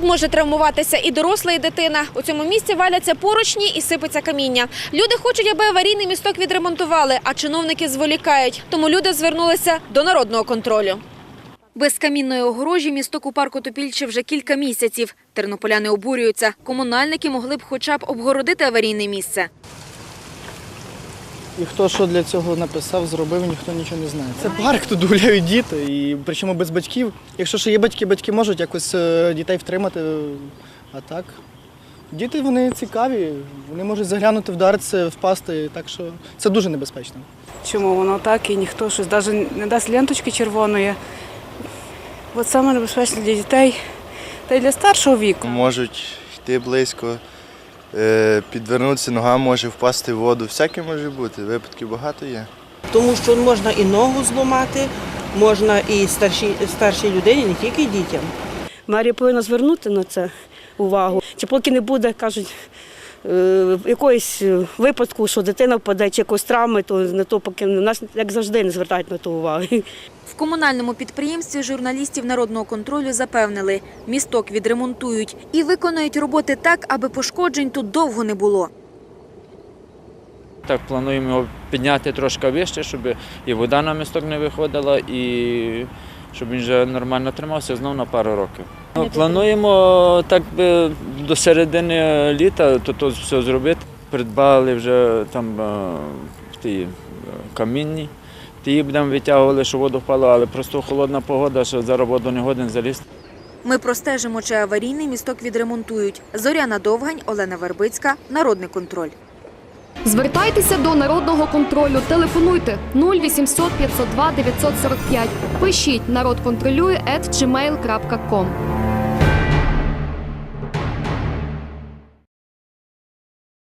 Тут може травмуватися і доросла, і дитина. У цьому місці валяться поручні і сипеться каміння. Люди хочуть, аби аварійний місток відремонтували, а чиновники зволікають. Тому люди звернулися до народного контролю. Без камінної огорожі місток у парку Топільче вже кілька місяців. Тернополяни обурюються. Комунальники могли б хоча б обгородити аварійне місце. І хто що для цього написав, зробив, ніхто нічого не знає. Це парк, тут гуляють діти, і причому без батьків. Якщо ще є батьки, батьки можуть якось е, дітей втримати. А так, діти вони цікаві, вони можуть заглянути, вдаритися, впасти. Так що це дуже небезпечно. Чому воно так і ніхто щось навіть не дасть ленточки червоної. От саме небезпечно для дітей та й для старшого віку. Можуть йти близько, підвернутися, нога може впасти в воду. Всяке може бути, випадків багато є. тому що можна і ногу зламати, можна і старшій, старшій людині, не тільки дітям. Мерія повинна звернути на це увагу. Чи поки не буде, кажуть, е, якоїсь е, випадку, що дитина впаде, чи якоїсь травми, то не то поки нас, як завжди, не звертають на то уваги. В комунальному підприємстві журналістів народного контролю запевнили, місток відремонтують і виконають роботи так, аби пошкоджень тут довго не було. Так плануємо його підняти трошки вище, щоб і вода на місток не виходила, і щоб він вже нормально тримався знову на пару років. Ну, плануємо так би до середини літа то, то все зробити. Придбали вже там е, ті е, камінні. Ті будемо витягували, що воду впало, але просто холодна погода, що зараз воду не годен залізти. Ми простежимо, чи аварійний місток відремонтують. Зоряна Довгань, Олена Вербицька, Народний контроль. Звертайтеся до народного контролю. Телефонуйте 0800 502 945. Пишіть народ контролює.